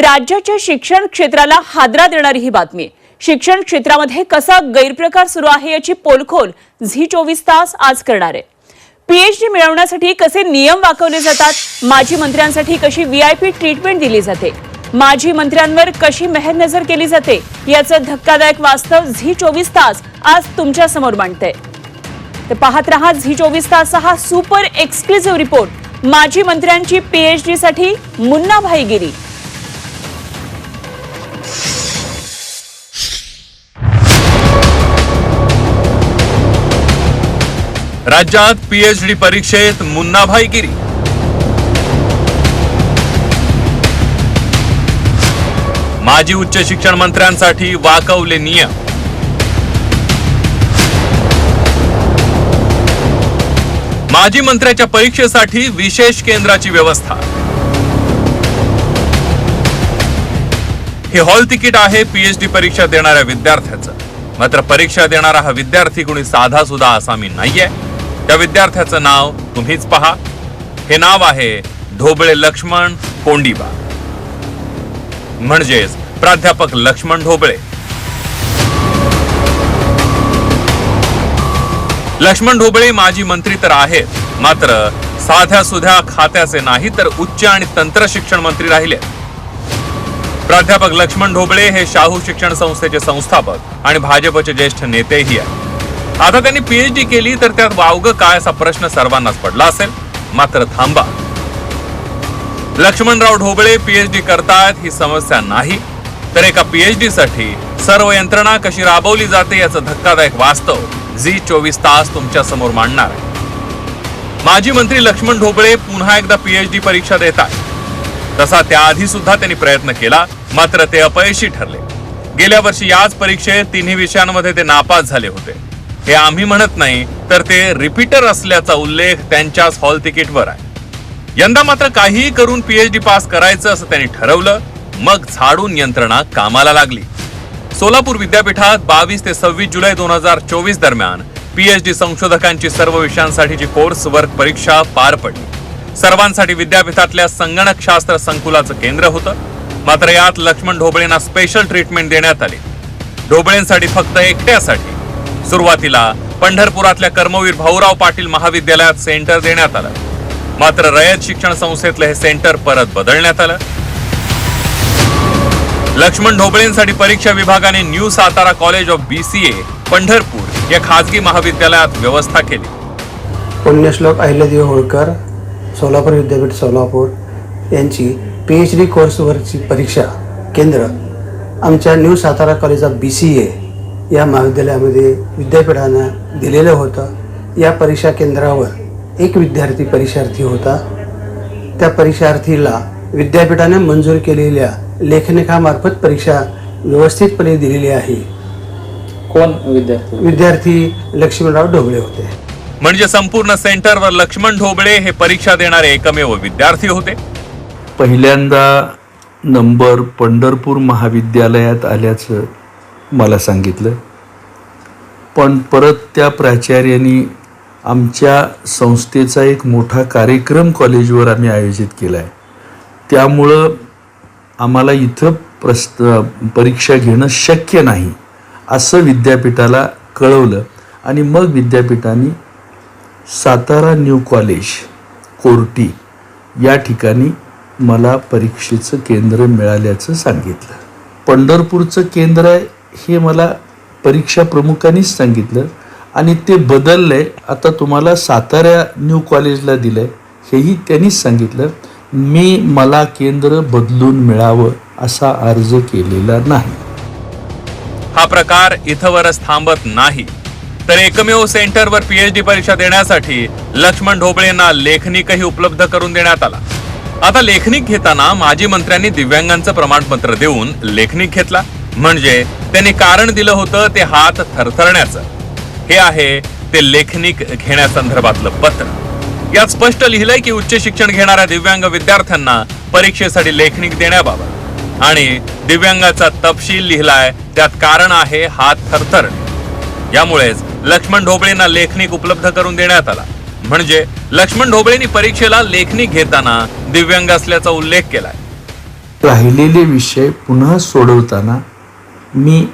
राज्याच्या शिक्षण क्षेत्राला हादरा देणारी ही बातमी. शिक्षण क्षेत्रामध्ये कसा गैरप्रकार सुरू आहे याची पोलखोल झी चोवीस तास आज करणार आहे. पीएचडी मिळवण्यासाठी कसे नियम वाकवले जातात? माजी मंत्र्यांसाठी कशी व्हीआयपी ट्रीटमेंट दिली जाते? माजी मंत्र्यांवर कशी मेहरनजर केली जाते? याचं धक्कादायक वास्तव झी चोवीस तास आज तुमच्यासमोर मांडते तर पाहत रहा झी चोवीस तासचा हा सुपर एक्सक्लुझिव्ह रिपोर्ट. माजी मंत्र्यांची पीएचडी साठी राज्यात पीएचडी परीक्षेत मुन्नाभाईगिरी माजी उच्च शिक्षण मंत्र्यांसाठी वाकवले नियम. माजी मंत्र्याच्या परीक्षेसाठी विशेष केंद्राची व्यवस्था. हे हॉल तिकीट आहे पीएचडी परीक्षा देणाऱ्या विद्यार्थ्याचं. मात्र परीक्षा देणारा हा विद्यार्थी कोणी साधा सुद्धा आसामी नाहीये. त्या विद्यार्थ्याचं नाव तुम्हीच पहा. हे नाव आहे ढोबळे लक्ष्मण कोंडीबा. म्हणजेच प्राध्यापक लक्ष्मण ढोबळे. लक्ष्मण ढोबळे माजी मंत्री तर आहेत. मात्र साध्या सुध्या खात्याचे नाही तर उच्च आणि तंत्र शिक्षण मंत्री राहिले. प्राध्यापक लक्ष्मण ढोबळे हे शाहू शिक्षण संस्थेचे संस्थापक आणि भाजपचे ज्येष्ठ नेतेही आहेत. आता त्यांनी पीएचडी केली तर त्यात वावगं काय असा प्रश्न सर्वांनाच पडला असेल? मात्र थांबा. लक्ष्मणराव ढोबळे पीएचडी करतायत ही समस्या नाही तर एका पीएचडी साठी सर्व यंत्रणा कशी राबवली जाते याचं धक्कादायक वास्तव झी चोवीस तास तुमच्यासमोर मांडणार आहे. माजी मंत्री लक्ष्मण ढोबळे पुन्हा एकदा पीएचडी परीक्षा देत आहेत तसा त्याआधी सुद्धा त्यांनी प्रयत्न केला मात्र ते अपयशी ठरले. गेल्या वर्षी याच परीक्षेत तिन्ही विषयांमध्ये ते नापास झाले होते. हे आम्ही म्हणत नाही तर ते रिपीटर असल्याचा उल्लेख त्यांच्याच हॉल तिकीटवर आहे. यंदा मात्र काहीही करून पीएचडी पास करायचं असं त्यांनी ठरवलं मग झाडून यंत्रणा कामाला लागली. सोलापूर विद्यापीठात बावीस ते सव्वीस जुलै दोन हजार चोवीस दरम्यान पीएचडी संशोधकांची सर्व विषयांसाठीची कोर्स वर्क परीक्षा पार पडली. सर्वांसाठी विद्यापीठातल्या संगणकशास्त्र संकुलाचं केंद्र होतं. मात्र यात लक्ष्मण ढोबळेंना स्पेशल ट्रीटमेंट देण्यात आली. ढोबळेंसाठी फक्त एकट्यासाठी सुरुवातीला पंढरपुरातल्या कर्मवीर भाऊराव पाटील महाविद्यालयात सेंटर देण्यात आलं. मात्र रयत शिक्षण संस्थेतलं हे सेंटर परत बदलण्यात आलं. लक्ष्मण ढोबळेंसाठी परीक्षा विभागाने new Satara college of BCA Pandharpur या खाजगी महाविद्यालयात व्यवस्था केली. पुण्यश्लोक अहिल्यादेवी होळकर सोलापूर विद्यापीठ सोलापूर यांची पी एच डी कोर्सवरची परीक्षा केंद्र आमच्या new Satara college of B C A या महाविद्यालयामध्ये विद्यापीठानं दिलेलं होतं. या परीक्षा केंद्रावर एक विद्यार्थी परीक्षार्थी होता. त्या परीक्षार्थीला विद्यापीठाने मंजूर केलेल्या लेखनिकामार्फत परीक्षा व्यवस्थितपणे दिलेली आहे. कोण विद्यार्थी? विद्यार्थी लक्ष्मणराव ढोबळे होते. म्हणजे संपूर्ण सेंटरवर लक्ष्मण ढोबळे हे परीक्षा देणारे एकमेव विद्यार्थी होते. पहिल्यांदा नंबर पंढरपूर महाविद्यालयात आल्याचं मला सांगितलं. पण परत त्या प्राचार्यांनी आमच्या संस्थेचा एक मोठा कार्यक्रम कॉलेजवर आम्ही आयोजित केला आहे त्यामुळं आम्हाला इथं प्रस्त परीक्षा घेणं शक्य नाही असं विद्यापीठाला कळवलं. आणि मग विद्यापीठाने सातारा न्यू कॉलेज कोर्टी या ठिकाणी मला परीक्षेचं केंद्र मिळाल्याचं सांगितलं. पंढरपूरचं केंद्र आहे हे मला परीक्षा प्रमुखांनीच सांगितलं आणि ते बदललं आहे आता तुम्हाला सातारा न्यू कॉलेजला दिलं आहे हेही त्यांनीच सांगितलं. मी मला केंद्र बदलून मिळावं असा अर्ज केलेला नाही. हा प्रकार इथवरच थांबत नाही. तर एकमेव सेंटरवर पीएचडी परीक्षा देण्यासाठी लक्ष्मण ढोबळेंना लेखनिकही उपलब्ध करून देण्यात आला. आता लेखनिक घेताना माजी मंत्र्यांनी दिव्यांगांचं प्रमाणपत्र देऊन लेखनिक घेतला. म्हणजे त्यांनी कारण दिलं होतं ते हात थरथरण्याचं. हे आहे ते लेखनिक घेण्यासंदर्भातलं पत्र. यात स्पष्ट लिहिलंय की उच्च शिक्षण घेणाऱ्या दिव्यांग विद्यार्थ्यांना परीक्षेसाठी लेखनिक देण्याबाबत. आणि दिव्यांगाचा तपशील लिहिलाय त्यात कारण आहे हात थरथरणे. यामुळेच लक्ष्मण ढोबळेंना लेखनिक उपलब्ध करून देण्यात आला. म्हणजे लक्ष्मण ढोबळेंनी परीक्षेला लेखनिक घेताना दिव्यांग असल्याचा उल्लेख केलाय. राहिलेले विषय पुन्हा सोडवताना मी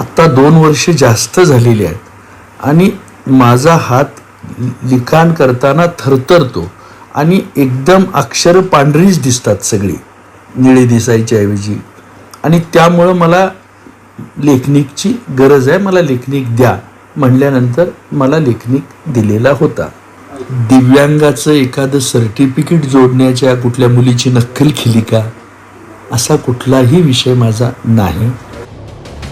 आत्ता दोन वर्ष जास्त झालेली आहेत. आणि माझा हात लिखाण करताना थरथरतो. आणि एकदम अक्षर पांढरीच दिसतात सगळी निळी दिसायच्या ऐवजी. आणि त्यामुळं मला लेखनिकची गरज आहे मला लेखनिक द्या म्हणल्यानंतर मला लेखनिक दिलेला होता. दिव्यांगाचं एखादं सर्टिफिकेट जोडण्याच्या कुठल्या मुलीची नक्कल केली का? असा कुठलाही विषय माझा नाही.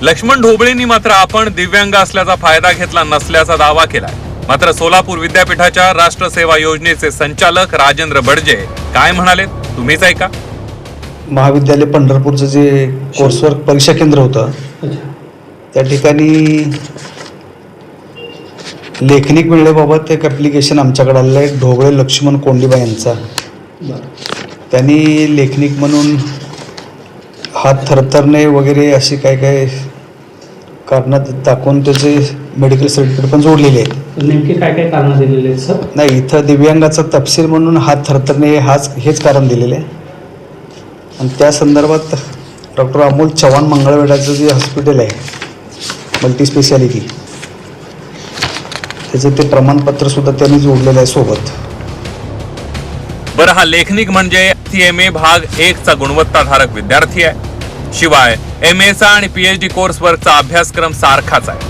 लक्ष्मण ढोबळेंनी मात्र आपण दिव्यांग असल्याचा फायदा घेतला नसल्याचा दावा केलाय. मात्र सोलापूर विद्यापीठाच्या राष्ट्र सेवा योजनेचे संचालक राजेंद्र बडजे काय म्हणाले? तुम्हीच ऐका. महाविद्यालय पंढरपूरचं जे कोर्सवर्क परीक्षा केंद्र होतं त्या ठिकाणी लेखनिक मिळण्याबाबत एक ॲप्लिकेशन आमच्याकडे आलेलं आहे ढोबळे लक्ष्मण कोंडिबा यांचा. त्यांनी लेखनिक म्हणून हात थरथरणे वगैरे अशी काय काय कारणं दाखवून त्याचे मेडिकल सर्टिफिकेट पण जोडलेले आहेत. नेमके काय काय कारण दिलेले आहेत सर? नाही इथं दिव्यांगाचा तपशील म्हणून हात थरथरणे हाच हेच कारण दिलेलं आहे. आणि त्या संदर्भात डॉक्टर अमोल चव्हाण मंगळवेढ्याचं जे हॉस्पिटल आहे मल्टी स्पेशालिटी त्याचं ते प्रमाणपत्रसुद्धा त्यांनी जोडलेलं आहे सोबत. बरं हा लेखनिक म्हणजे एम ए भाग एक चा गुणवत्ताधारक विद्यार्थी आहे. शिवाय एम एचा आणि पीएचडी कोर्स अभ्यासक्रम सारखाच आहे.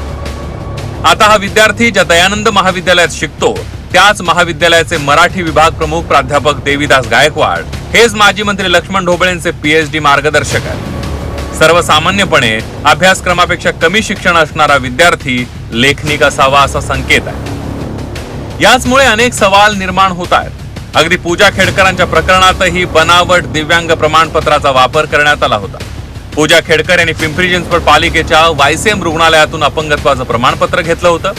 आता हा विद्यार्थी ज्या दयानंद महाविद्यालयात शिकतो त्याच महाविद्यालयाचे मराठी विभाग प्रमुख प्राध्यापक देवीदास गायकवाड हेच माजी मंत्री लक्ष्मण ढोबळेंचे पीएचडी मार्गदर्शक आहेत. सर्वसामान्यपणे अभ्यासक्रमापेक्षा कमी शिक्षण असणारा विद्यार्थी लेखनिक असावा असा संकेत आहे. याचमुळे अनेक सवाल निर्माण होत आहेत. अगदी पूजा खेडकरांच्या प्रकरणातही बनावट दिव्यांग प्रमाणपत्राचा वापर करण्यात आला होता. पूजा खेडकर यांनी पिंपरी चिंचवड पालिकेच्या वायसीएम रुग्णालयातून अपंगत्वाचं प्रमाणपत्र घेतलं होतं.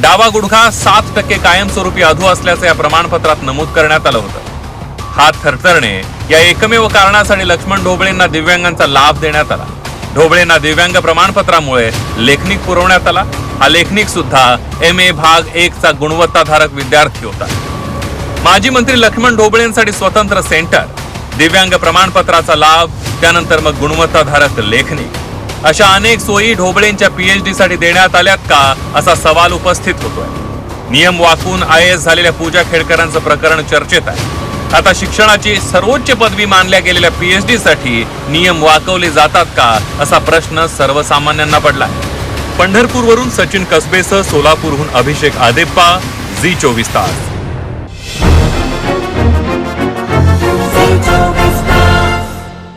डावा गुडघा सात टक्के कायमस्वरूपी अधू असल्याचं या प्रमाणपत्रात नमूद करण्यात आलं होतं. हात थरथरणे या एकमेव कारणासाठी लक्ष्मण ढोबळेंना दिव्यांगांचा लाभ देण्यात आला. ढोबळेंना दिव्यांग प्रमाणपत्रामुळे लेखनिक पुरवण्यात आला. हा लेखनिक सुद्धा एम ए भाग एक चा गुणवत्ताधारक विद्यार्थी होता. माजी मंत्री लक्ष्मण ढोबळेंसाठी स्वतंत्र सेंटर दिव्यांग प्रमाणपत्राचा लाभ त्यानंतर मग गुणवत्ताधारक लेखणी. अशा अनेक सोयी ढोबळेंच्या पीएचडी साठी देण्यात आल्यात का असा सवाल उपस्थित होतोय. नियम वाकून आय एस झालेल्या पूजा खेडकरांचं प्रकरण चर्चेत आहे. आता शिक्षणाची सर्वोच्च पदवी मानल्या गेलेल्या पीएचडी साठी नियम वाकवले जातात का असा प्रश्न सर्वसामान्यांना पडला पंढरपूरवरून सचिन कसबेसह सोलापूरहून अभिषेक आदेप्पा झी चोवीस तास.